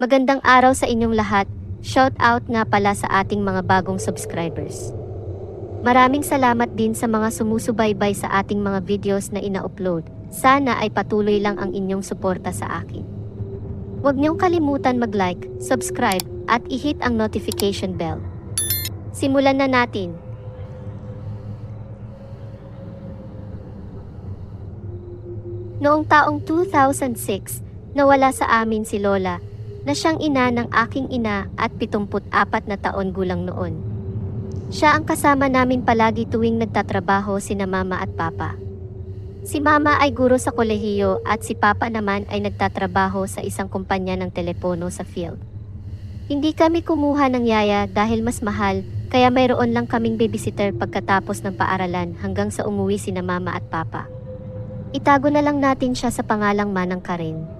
Magandang araw sa inyong lahat. Shout out nga pala sa ating mga bagong subscribers. Maraming salamat din sa mga sumusubaybay sa ating mga videos na ina-upload. Sana ay patuloy lang ang inyong suporta sa akin. Huwag niyong kalimutan mag-like, subscribe, at i-hit ang notification bell. Simulan na natin. Noong taong 2006, nawala sa amin si Lola na siyang ina ng aking ina at 74 na taon gulang noon. Siya ang kasama namin palagi tuwing nagtatrabaho sina mama at papa. Si mama ay guro sa kolehiyo at si papa naman ay nagtatrabaho sa isang kumpanya ng telepono sa field. Hindi kami kumuha ng yaya dahil mas mahal, kaya mayroon lang kaming babysitter pagkatapos ng paaralan hanggang sa umuwi sina mama at papa. Itago na lang natin siya sa pangalang Manang Karen.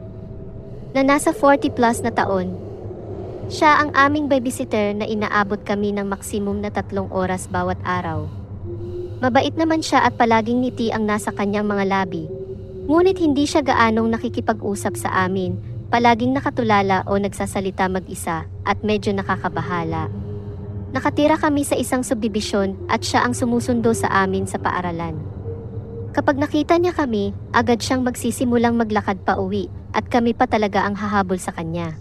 Na nasa 40 plus na taon. Siya ang aming babysitter na inaabot kami ng maksimum na tatlong oras bawat araw. Mabait naman siya at palaging ngiti ang nasa kanyang mga labi. Ngunit hindi siya gaanong nakikipag-usap sa amin, palaging nakatulala o nagsasalita mag-isa at medyo nakakabahala. Nakatira kami sa isang subdibisyon at siya ang sumusundo sa amin sa paaralan. Kapag nakita niya kami, agad siyang magsisimulang maglakad pa uwi at kami pa talaga ang hahabol sa kanya.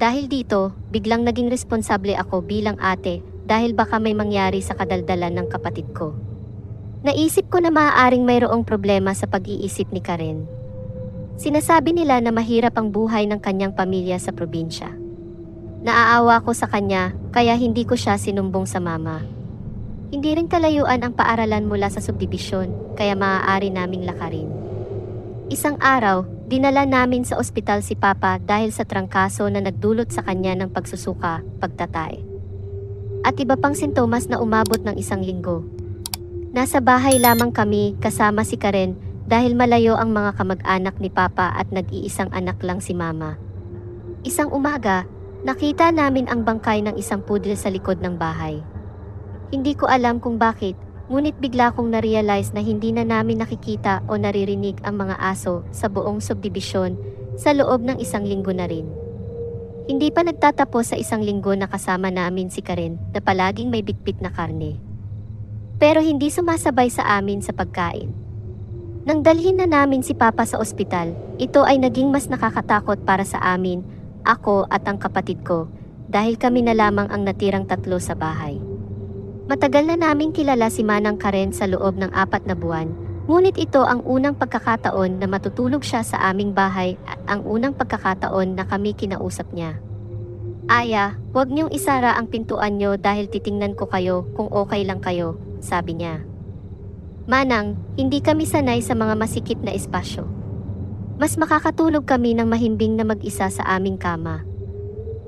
Dahil dito, biglang naging responsable ako bilang ate dahil baka may mangyari sa kadaldalan ng kapatid ko. Naisip ko na maaaring mayroong problema sa pag-iisip ni Karen. Sinasabi nila na mahirap ang buhay ng kanyang pamilya sa probinsya. Naaawa ko sa kanya kaya hindi ko siya sinumbong sa mama. Hindi rin kalayuan ang paaralan mula sa subdibisyon kaya maaari naming lakarin. Isang araw, dinala namin sa ospital si Papa dahil sa trangkaso na nagdulot sa kanya ng pagsusuka, pagtatay. At iba pang sintomas na umabot ng isang linggo. Nasa bahay lamang kami kasama si Karen dahil malayo ang mga kamag-anak ni Papa at nag-iisang anak lang si Mama. Isang umaga, nakita namin ang bangkay ng isang pudel sa likod ng bahay. Hindi ko alam kung bakit, ngunit bigla kong na-realize na hindi na namin nakikita o naririnig ang mga aso sa buong subdibisyon sa loob ng isang linggo na rin. Hindi pa nagtatapos sa isang linggo na kasama namin si Karen na palaging may bitbit na karne. Pero hindi sumasabay sa amin sa pagkain. Nang dalhin na namin si Papa sa ospital, ito ay naging mas nakakatakot para sa amin, ako at ang kapatid ko, dahil kami na lamang ang natirang tatlo sa bahay. Matagal na namin kilala si Manang Karen sa loob ng apat na buwan, ngunit ito ang unang pagkakataon na matutulog siya sa aming bahay at ang unang pagkakataon na kami kinausap niya. Aya, huwag niyong isara ang pintuan niyo dahil titingnan ko kayo kung okay lang kayo, sabi niya. Manang, hindi kami sanay sa mga masikip na espasyo. Mas makakatulog kami ng mahimbing na mag-isa sa aming kama.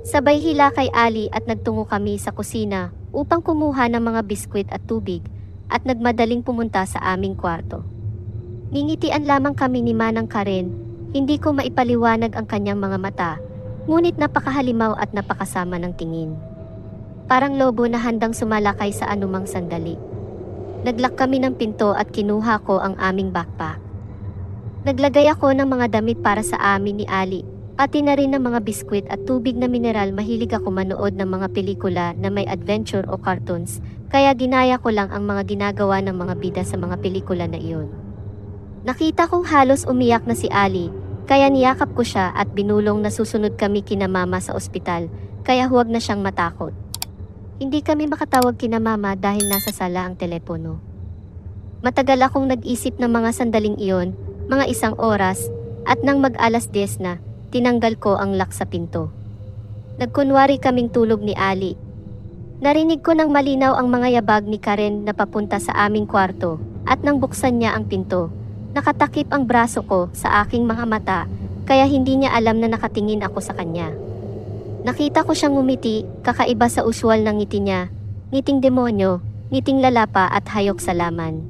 Sabay hila kay Ali at nagtungo kami sa kusina upang kumuha ng mga biskwit at tubig at nagmadaling pumunta sa aming kwarto. Ningitian lamang kami ni Manang Karen, hindi ko maipaliwanag ang kanyang mga mata, ngunit napakahalimaw at napakasama ng tingin. Parang lobo na handang sumalakay sa anumang sandali. Naglak kami ng pinto at kinuha ko ang aming backpack. Naglagay ako ng mga damit para sa amin ni Ali, pati na rin ng mga biskwit at tubig na mineral mahilig ako manood ng mga pelikula na may adventure o cartoons, kaya ginaya ko lang ang mga ginagawa ng mga bida sa mga pelikula na iyon. Nakita kong halos umiyak na si Ali, kaya niyakap ko siya at binulong na susunod kami kina mama sa ospital, kaya huwag na siyang matakot. Hindi kami makatawag kina mama dahil nasa sala ang telepono. Matagal akong nag-isip ng mga sandaling iyon, mga isang oras, at nang mag-alas 10 na, tinanggal ko ang lock sa pinto. Nagkunwari kaming tulog ni Ali. Narinig ko ng malinaw ang mga yabag ni Karen na papunta sa aming kwarto, at nang buksan niya ang pinto, nakatakip ang braso ko sa aking mga mata, kaya hindi niya alam na nakatingin ako sa kanya. Nakita ko siyang ngumiti, kakaiba sa usual ng ngiti niya, ngiting demonyo, ngiting lalapa at hayok sa laman.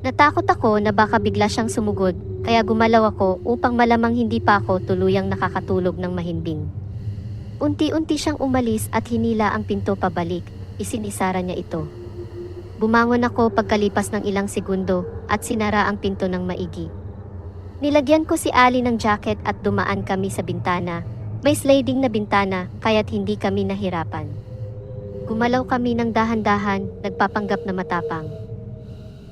Natakot ako na baka bigla siyang sumugod, kaya gumalaw ako upang malamang hindi pa ako tuluyang nakakatulog ng mahimbing. Unti-unti siyang umalis at hinila ang pinto pabalik, isinisara niya ito. Bumangon ako pagkalipas ng ilang segundo at sinara ang pinto ng maigi. Nilagyan ko si Ali ng jacket at dumaan kami sa bintana, May sliding na bintana kaya't hindi kami nahirapan. Gumalaw kami ng dahan-dahan, nagpapanggap na matapang.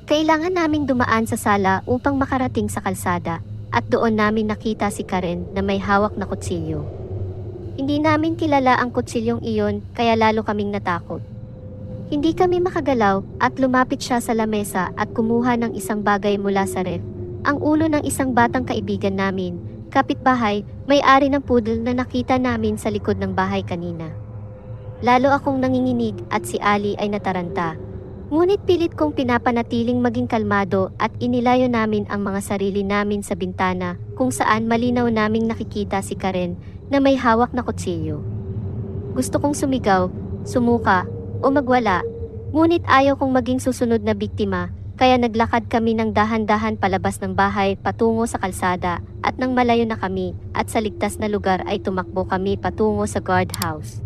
Kailangan naming dumaan sa sala upang makarating sa kalsada at doon namin nakita si Karen na may hawak na kutsilyo. Hindi namin kilala ang kutsilyong iyon kaya lalo kaming natakot. Hindi kami makagalaw at lumapit siya sa lamesa at kumuha ng isang bagay mula sa ref. Ang ulo ng isang batang kaibigan namin, kapitbahay, may-ari ng poodle na nakita namin sa likod ng bahay kanina. Lalo akong nanginginig at si Ali ay nataranta. Ngunit pilit kong pinapanatiling maging kalmado at inilayo namin ang mga sarili namin sa bintana kung saan malinaw naming nakikita si Karen na may hawak na kutsilyo. Gusto kong sumigaw, sumuka, o magwala, ngunit ayaw kong maging susunod na biktima kaya naglakad kami ng dahan-dahan palabas ng bahay patungo sa kalsada at nang malayo na kami at sa ligtas na lugar ay tumakbo kami patungo sa guardhouse.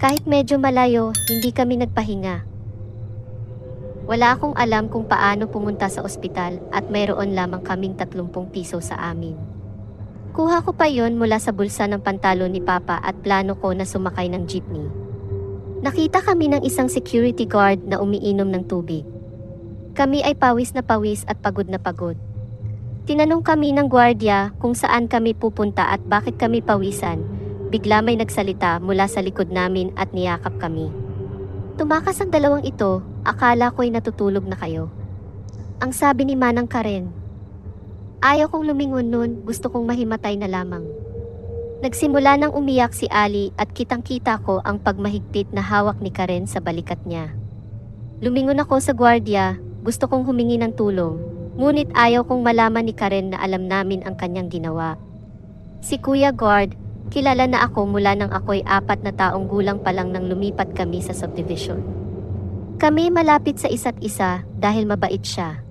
Kahit medyo malayo, hindi kami nagpahinga. Wala akong alam kung paano pumunta sa ospital at mayroon lamang kaming 30 piso sa amin. Kuha ko pa yon mula sa bulsa ng pantalo ni Papa at plano ko na sumakay ng jeepney. Nakita kami ng isang security guard na umiinom ng tubig. Kami ay pawis na pawis at pagod na pagod. Tinanong kami ng gwardiya kung saan kami pupunta at bakit kami pawisan. Bigla may nagsalita mula sa likod namin at niyakap kami. Tumakas ang dalawang ito, akala ko'y natutulog na kayo. Ang sabi ni Manang Karen, Ayaw kong lumingon nun, gusto kong mahimatay na lamang. Nagsimula nang umiyak si Ali at kitang-kita ko ang pagmahigpit na hawak ni Karen sa balikat niya. Lumingon ako sa gwardiya, gusto kong humingi ng tulong, ngunit ayaw kong malaman ni Karen na alam namin ang kanyang ginawa. Si Kuya Guard, kilala na ako mula nang ako'y apat na taong gulang pa lang nang lumipat kami sa subdivision. Kami malapit sa isa't isa dahil mabait siya.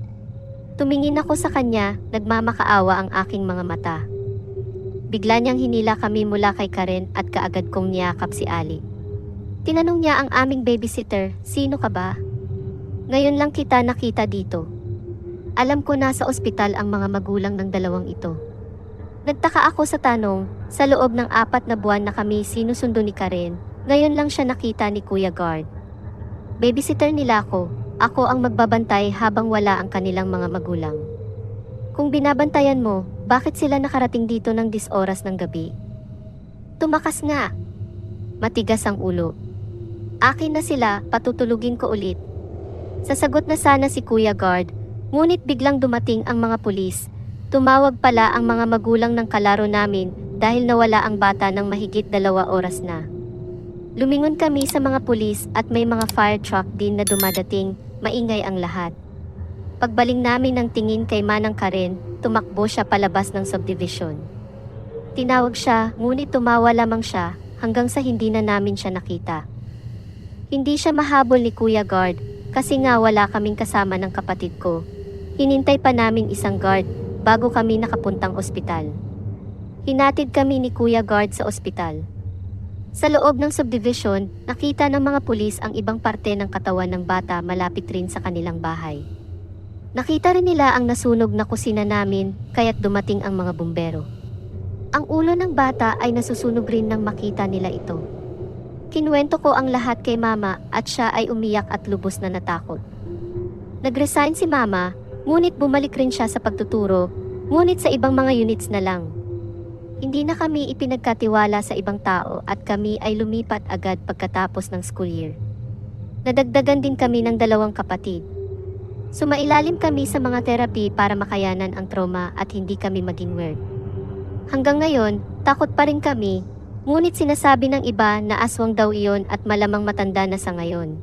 Tumingin ako sa kanya, nagmamakaawa ang aking mga mata. Bigla niyang hinila kami mula kay Karen at kaagad kong niyakap si Ali. Tinanong niya ang aming babysitter, sino ka ba? Ngayon lang kita nakita dito. Alam ko nasa ospital ang mga magulang ng dalawang ito. Nagtaka ako sa tanong, sa loob ng apat na buwan na kami sinusundo ni Karen, ngayon lang siya nakita ni Kuya Guard. Babysitter nila ako, ako ang magbabantay habang wala ang kanilang mga magulang. Kung binabantayan mo, bakit sila nakarating dito ng disoras ng gabi? Tumakas nga. Matigas ang ulo. Akin na sila, patutulugin ko ulit. Sasagot na sana si Kuya Guard, ngunit biglang dumating ang mga pulis. Tumawag pala ang mga magulang ng kalaro namin dahil nawala ang bata ng mahigit dalawa oras na. Lumingon kami sa mga pulis at may mga fire truck din na dumadating, maingay ang lahat. Pagbaling namin ng tingin kay Manang Karen, tumakbo siya palabas ng subdivision. Tinawag siya, ngunit tumawa lamang siya hanggang sa hindi na namin siya nakita. Hindi siya mahabol ni Kuya Guard kasi nga wala kaming kasama ng kapatid ko. Hinintay pa namin isang guard bago kami nakapuntang ospital. Hinatid kami ni Kuya Guard sa ospital. Sa loob ng subdivision, nakita ng mga pulis ang ibang parte ng katawan ng bata malapit rin sa kanilang bahay. Nakita rin nila ang nasunog na kusina namin kaya't dumating ang mga bumbero. Ang ulo ng bata ay nasusunog rin nang makita nila ito. Kinuwento ko ang lahat kay mama at siya ay umiyak at lubos na natakot. Nag-resign si mama, ngunit bumalik rin siya sa pagtuturo, ngunit sa ibang mga units na lang. Hindi na kami ipinagkatiwala sa ibang tao at kami ay lumipat agad pagkatapos ng school year. Nadagdagan din kami ng dalawang kapatid. Sumailalim kami sa mga therapy para makayanan ang trauma at hindi kami maging weird. Hanggang ngayon, takot pa rin kami, ngunit sinasabi ng iba na aswang daw iyon at malamang matanda na sa ngayon.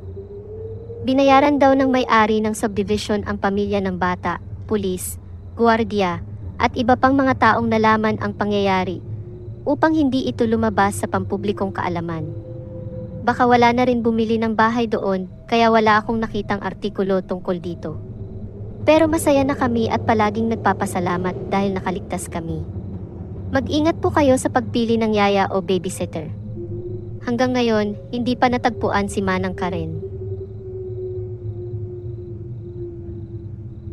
Binayaran daw ng may-ari ng subdivision ang pamilya ng bata, pulis, guardia, at iba pang mga taong nalaman ang pangyayari upang hindi ito lumabas sa pampublikong kaalaman. Baka wala na rin bumili ng bahay doon kaya wala akong nakitang artikulo tungkol dito. Pero masaya na kami at palaging nagpapasalamat dahil nakaligtas kami. Mag-ingat po kayo sa pagpili ng yaya o babysitter. Hanggang ngayon, hindi pa natagpuan si Manang Karen.